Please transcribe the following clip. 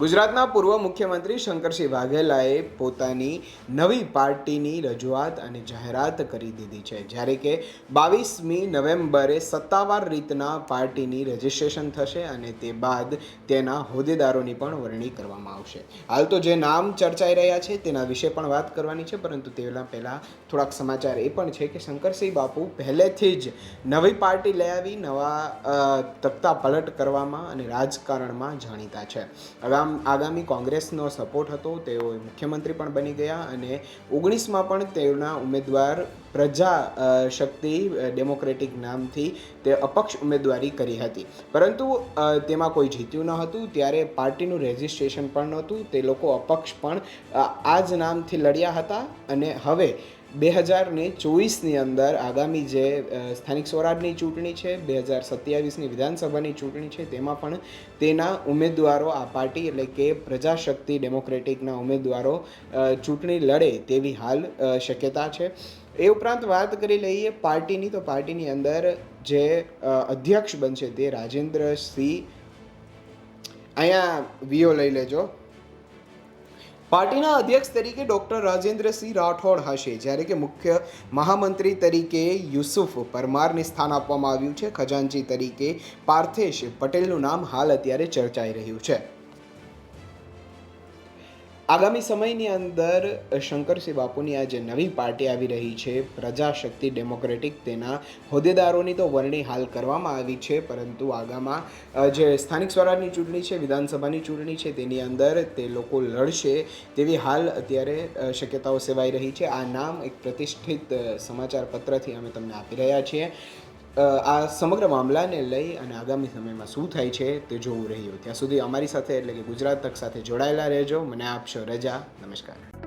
ગુજરાતના પૂર્વ મુખ્યમંત્રી શંકરસિંહ વાઘેલાએ પોતાની નવી પાર્ટીની રજૂઆત અને જાહેરાત કરી દીધી છે. જ્યારે કે બાવીસમી નવેમ્બરે સત્તાવાર રીતના પાર્ટીની રજિસ્ટ્રેશન થશે અને તે બાદ તેના હોદ્દેદારોની પણ વરણી કરવામાં આવશે. હાલ તો જે નામ ચર્ચાઈ રહ્યા છે તેના વિશે પણ વાત કરવાની છે, પરંતુ તેના પહેલાં થોડાક સમાચાર એ પણ છે કે શંકરસિંહ બાપુ પહેલેથી જ નવી પાર્ટી લઈ આવી, નવા તખ્તા પલટ કરવામાં અને રાજકારણમાં જાણીતા છે. આગામ આગામી કોંગ્રેસનો સપોર્ટ હતો, તેઓ મુખ્યમંત્રી પણ બની ગયા અને ઓગણીસમાં પણ તેઓના ઉમેદવાર પ્રજા શક્તિ ડેમોક્રેટિક નામથી તે અપક્ષ ઉમેદવારી કરી હતી. પરંતુ તેમાં કોઈ જીત્યું ન હતું, ત્યારે પાર્ટીનું રજિસ્ટ્રેશન પણ નહોતું, તે લોકો અપક્ષ પણ આ જ નામથી લડ્યા હતા અને હવે બે હજાર ને ચોવીસની અંદર આગામી જે સ્થાનિક સ્વરાજની ચૂંટણી છે, બે હજાર સત્યાવીસની વિધાનસભાની ચૂંટણી છે, તેમાં પણ તેના ઉમેદવારો, આ પાર્ટી એટલે કે પ્રજાશક્તિ ડેમોક્રેટિકના ઉમેદવારો ચૂંટણી લડે તેવી હાલ શક્યતા છે. એ ઉપરાંત વાત કરી લઈએ પાર્ટીની, તો પાર્ટીની અંદર જે અધ્યક્ષ બનશે તે રાજેન્દ્રસિંહ. અહીંયા વીઓ લઈ લેજો. પાર્ટીના અધ્યક્ષ તરીકે ડૉક્ટર રાજેન્દ્રસિંહ રાઠોડ હશે, જ્યારે કે મુખ્ય મહામંત્રી તરીકે યુસુફ પરમારને સ્થાન આપવામાં આવ્યું છે. ખજાનચી તરીકે પાર્થેશ પટેલનું નામ હાલ અત્યારે ચર્ચાઈ રહ્યું છે. આગામી સમયની અંદર શંકરસિંહ બાપુની આ જે નવી પાર્ટી આવી રહી છે, પ્રજાશક્તિ ડેમોક્રેટિક તેના હોદ્દેદારોની તો વરણી હાલ કરવામાં આવી છે, પરંતુ આગામાં જે સ્થાનિક સ્વરાજની ચૂંટણી છે, વિધાનસભાની ચૂંટણી છે, તેની અંદર તે લોકો લડશે તેવી હાલ અત્યારે શક્યતાઓ સેવાઈ રહી છે. આ નામ એક પ્રતિષ્ઠિત સમાચાર પત્રથી અમે તમને આપી રહ્યા છીએ. આ સમગ્ર મામલાને લઈ અને આગામી સમયમાં શું થાય છે તે જોવું રહ્યું. ત્યાં સુધી અમારી સાથે એટલે કે ગુજરાત તક સાથે જોડાયેલા રહેજો. મને આપશો રજા. નમસ્કાર.